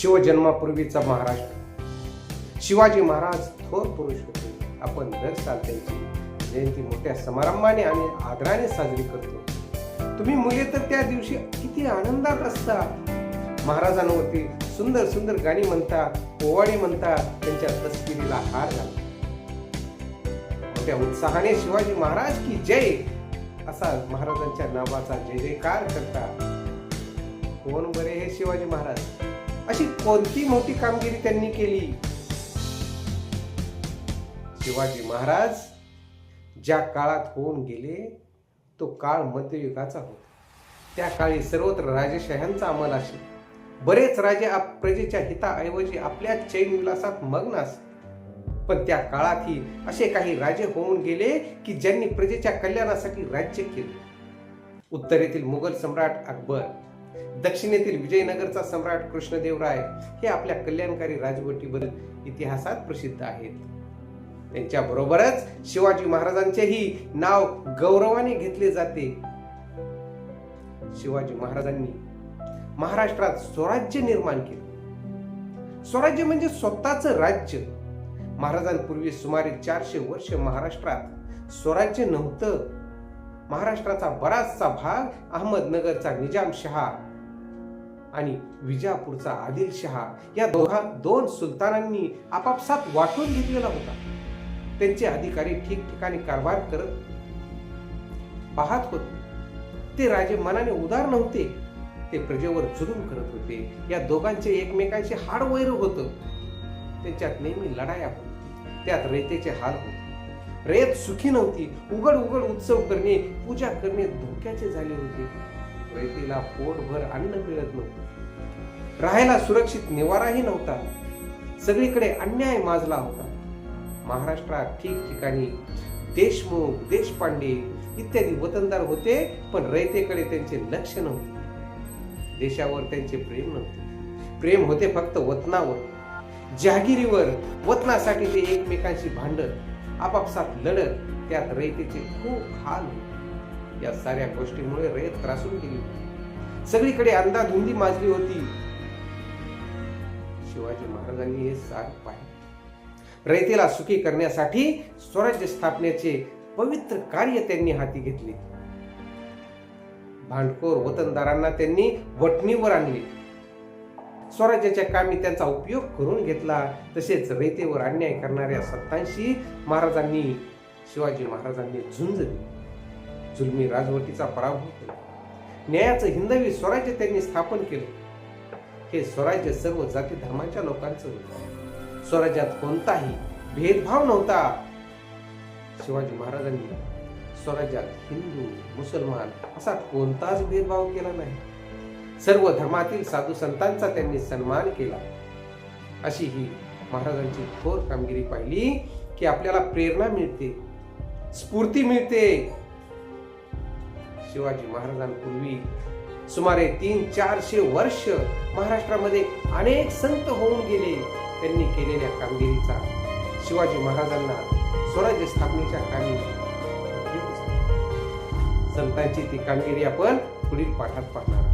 शिवजन्मापूर्वीचा महाराष्ट्र. शिवाजी महाराज थोर पुरुष होते. आपण दर साल त्यांची जयंती मोठ्या समारंभाने आणि आदराने साजरी करतो. तुम्ही मुले तर त्या दिवशी किती आनंदात असता महाराजांवरती सुंदर सुंदर गाणी म्हणता पोवाडी म्हणता त्यांच्या तस्किरीला हार घालता मोठ्या उत्साहाने शिवाजी महाराज की जय असा महाराजांच्या नावाचा जय जयकार करता कोण बरे हे शिवाजी महाराज? अशी कोणती मोठी कामगिरी त्यांनी केली? शिवाजी महाराज ज्या काळात होऊन गेले तो काळ मध्ययुगाचा होता. त्या काळी सर्वत्र राजेशाह्यांचा अंमल असे. बरेच राजे आप प्रजेच्या हिताऐवजी आपल्या चैन विलासात मग्न असत. पण त्या काळातही असे काही राजे होऊन गेले की ज्यांनी प्रजेच्या कल्याणासाठी राज्य केले. उत्तरेतील मुघल सम्राट अकबर दक्षिणेतील विजयनगरचा सम्राट कृष्णदेवराय हे आपल्या कल्याणकारी राजवटीबद्दल इतिहासात प्रसिद्ध आहेत. त्यांच्या बरोबरच शिवाजी महाराजांचेही नाव गौरवाने घेतले जाते. शिवाजी महाराजांनी महाराष्ट्रात स्वराज्य निर्माण केले. स्वराज्य म्हणजे स्वतःच राज्य. महाराजांपूर्वी सुमारे चारशे वर्ष महाराष्ट्रात स्वराज्य नव्हतं. महाराष्ट्राचा बराचसा भाग अहमदनगरचा निजाम शहा आणि विजापूरचा आदिल शहा या दोघा दोन सुलतानांनी आपापसात वाटून घेतलेला होता. त्यांचे अधिकारी ठिकठिकाणी कारभार करत पाहत होते. ते राजे मनाने उदार नव्हते. ते प्रजेवर जुलूम करत होते. या दोघांचे एकमेकांचे हाडवैर होत. त्यांच्यात नेहमी लढाया होत त्यात रयतेचे हाल होते. रेत सुखी नव्हती. उघड उघड उत्सव करणे पूजा करणे धोक्याचे झाले होते. रयतेला पोटभर अन्न मिळत नव्हतं. राहायला सुरक्षित निवाराही नव्हता. सगळीकडे अन्याय माजला होता. महाराष्ट्रात ठिकठिकाणी देशमुख देशपांडे इत्यादी वतनदार होते पण रयतेकडे त्यांचे लक्ष नव्हते. देशावर त्यांचे प्रेम नव्हते. प्रेम होते फक्त वतनावर. जहागिरीवर वतनासाठी ते एकमेकांशी भांडत. आपापसात लढत त्यात रयतेचे खूप हाल होते. या साऱ्या गोष्टीमुळे रयत त्रासून गेली होती. सगळीकडे अंधाधुंदी माजली होती. शिवाजी महाराजांनी हे सार पाहिले. रयतेला सुखी करण्यासाठी स्वराज्य स्थापनेचे पवित्र कार्य त्यांनी हाती घेतले. भांडखोर वतनदारांना त्यांनी वटणीवर आणले. स्वराज्याच्या कामी त्यांचा उपयोग करून घेतला. तसेच रयतेवर अन्याय करणाऱ्या सत्तांशी महाराजांनी शिवाजी महाराजांनी झुंज दिली. जुलमी राजवटीचा पराभव केला. न्यायाचं हिंदवी स्वराज्य त्यांनी स्थापन केलं. हे स्वराज्य सर्व जाती धर्माच्या लोकांचं होतं. स्वराज्यात कोणताही भेदभाव नव्हता. शिवाजी महाराजांनी स्वराज्यात हिंदू मुसलमान असा कोणताच भेदभाव केला नाही. सर्व धर्मातील साधू संतांचा त्यांनी सन्मान केला. अशी ही महाराजांची थोर कामगिरी पाहिली की आपल्याला प्रेरणा मिळते स्फूर्ती मिळते. शिवाजी महाराजांपूर्वी सुमारे तीन चारशे वर्ष महाराष्ट्रामध्ये अनेक संत होऊन गेले. त्यांनी केलेल्या कामगिरीचा शिवाजी महाराजांना स्वराज्य स्थापनेच्या कामी संतांची ती कामगिरी आपण पुढील पाठात पाहणार